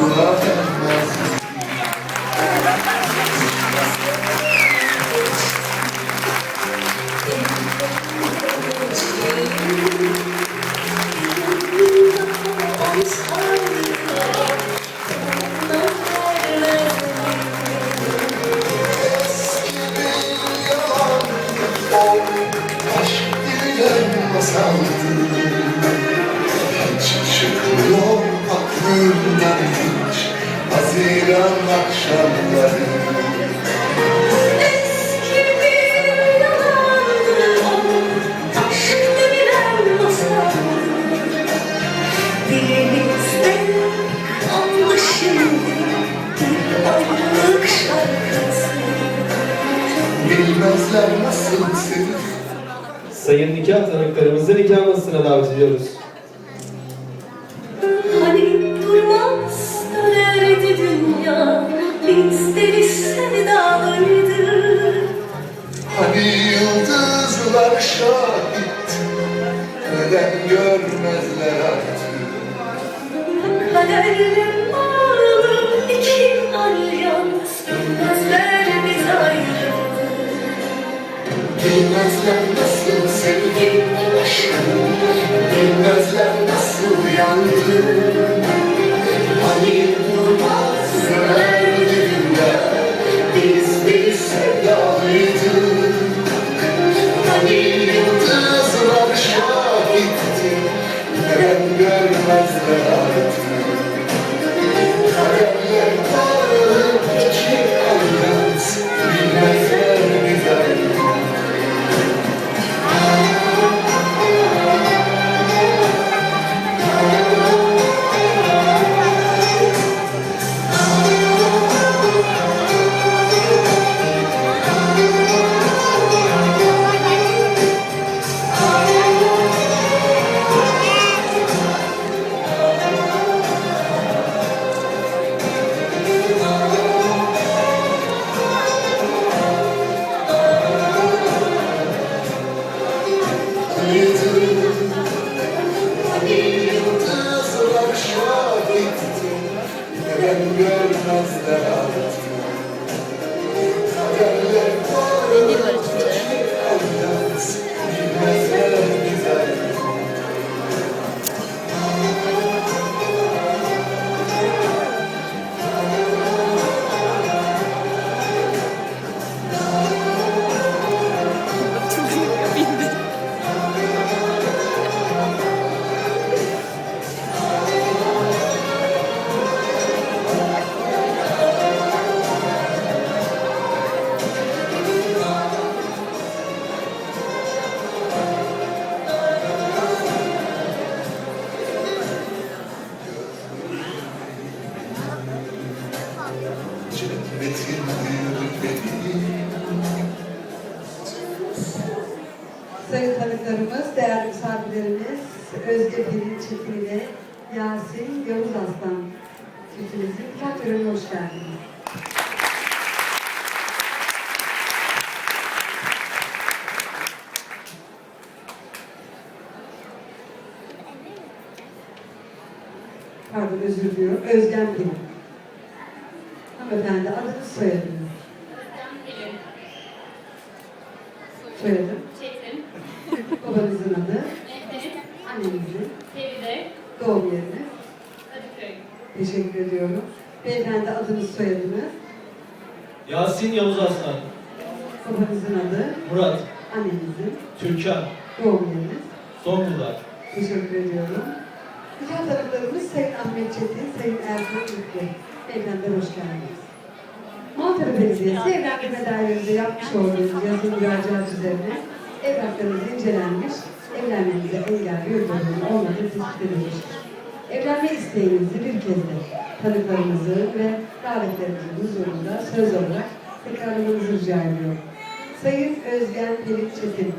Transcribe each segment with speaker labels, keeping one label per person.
Speaker 1: Obrigado.
Speaker 2: Sayın nikah tanıklarımızı nikah masasına davet ediyoruz.
Speaker 3: Hani durmaz dönerdi dünya, bizleri sevdalıydı.
Speaker 1: Hani yıldızlar şahit Neden görmezler artık
Speaker 3: Kaderle
Speaker 1: nasıl sevdim aşkım Bilmezler nasıl yandım Hani durmaz
Speaker 4: Sayın tanıklarımız, değerli misafirlerimiz, Özge Pelin Çetin ile Yasin Yavuz Aslan çiftimizin törenine hoş geldiniz. Pardon, özür diliyorum. Özgen Pelin. Hanımefendi adınız soyadınız. Soyadım.
Speaker 5: Çetin,
Speaker 4: Babanızın adı,
Speaker 5: Mehmet,
Speaker 4: annenizin,
Speaker 5: Feride,
Speaker 4: doğum yeriniz.
Speaker 5: Kadıköy.
Speaker 4: Teşekkür ediyorum. Beyefendi adınız, soyadınız,
Speaker 2: Yasin Yavuz Aslan,
Speaker 4: babanızın adı,
Speaker 2: Murat,
Speaker 4: annenizin,
Speaker 2: Türkan,
Speaker 4: doğum yeriniz.
Speaker 2: Zonguldak.
Speaker 4: Teşekkür ediyorum. Nikah tanıklarımız Sayın Ahmet Çetin, Sayın Erkan Ülke. Beyefendiler hoş geldiniz. Maltepe Belediyesi evlendirme dairenizde yapmış olduğunuz yazılı müracaat üzerine evraklarınız incelenmiş, evlenmenize engel durumun olmadığı tespit edilmiştir. Evlenme isteğinizi bir kez de tanıklarımızın ve davetlerimizin huzurunda söz olarak tekrarlamanızı rica ediyorum. Sayın Özgen Pelin Çetin,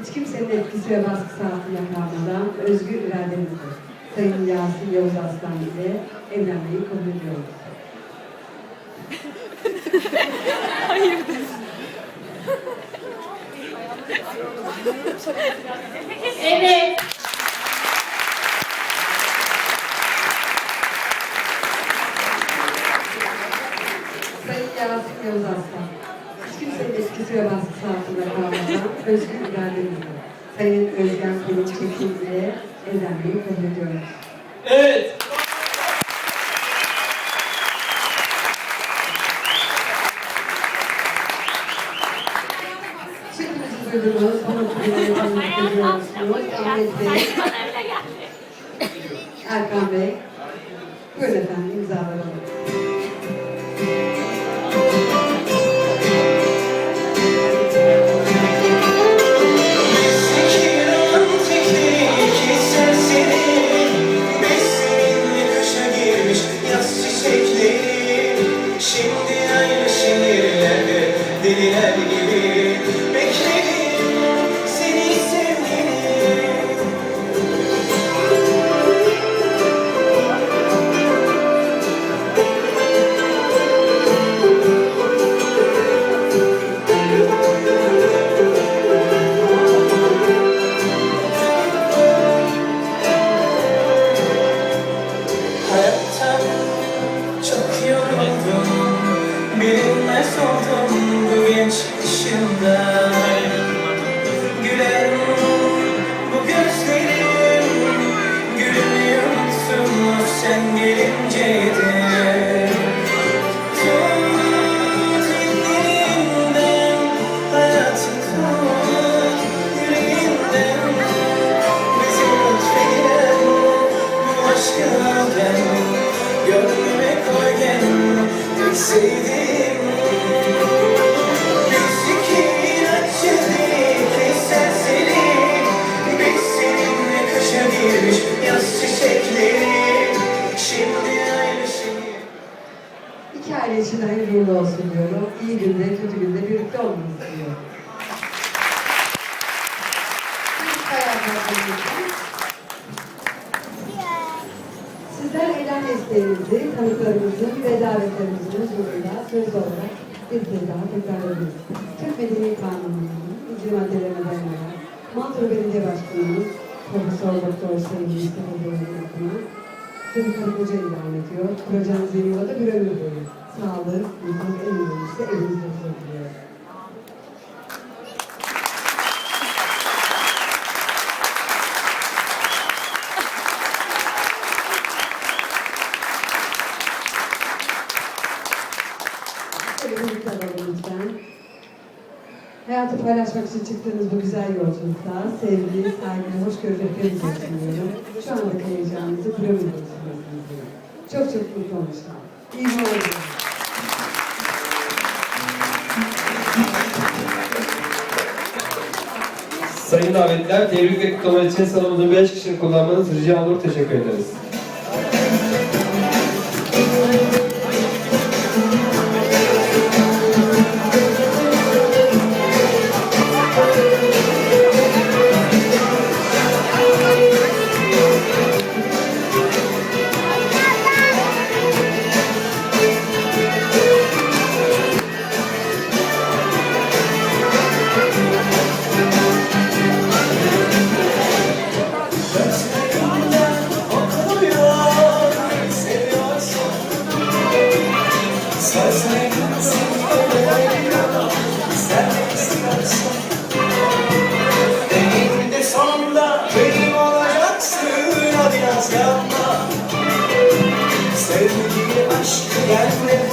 Speaker 4: hiç kimsenin etkisi ve baskısı altında kalmadan özgür iradenizle Sayın Yasin Yavuz Aslan ile evlenmeyi kabul ediyoruz.
Speaker 5: Hayır evet.
Speaker 4: Sayın Yasif Yavuz Aslan, hiç kimsenin eskisi ve baskısı altında kalmadan özgür mücadelemizi Sayın Özgen Kurum Çekimli'ye ezenmeyi kabul ediyoruz. Duydunuz. Ama bugün görüyorsunuz. Ahmet Bey, Erkan Bey. Buyurun efendim imzaları alın.
Speaker 5: Zekiran teki iki serseri Mevsimin kışa girmiş yaz çiçekleri Şimdi aynı şehirlerde deliler gibi Beklerim ben Gönlüme koygen tek sevdiğim iki
Speaker 4: aile için hayırlı olsun diyorum. İyi günde, kötü günde birlikte olmanızı diliyorum. Eylem isteğinizi, tanıklarımızın ve davetlerimizin huzurunda söz olarak bir kez daha tekrar ediyoruz. Türk Medeni Kanunu'nun icra maddelerine dayanarak Mantur Belediye Başkanımız Profesör Doktor Sayın Mustafa Doğru adına seni karı koca ilan ediyor. Kuracağınız yeni yola da bir ömür boyu. Sağlık, mutluluk, en önemlisi evinizde huzur paylaşmak için çıktığınız bu güzel yolculukta sevgi, saygı, hoşgörü ve sunuyorum. Şu andaki heyecanınızı diyorum. Çok çok mutlu olmuşlar. İyi günler.
Speaker 2: Sayın davetler, tebrik ve kutlama için salonumuzu 5 kişi kullanmanız rica olur. Teşekkür ederiz.
Speaker 5: Eninde sonunda benim olacaksın Hadi yaz yapma Sevgi aşkı gelmedi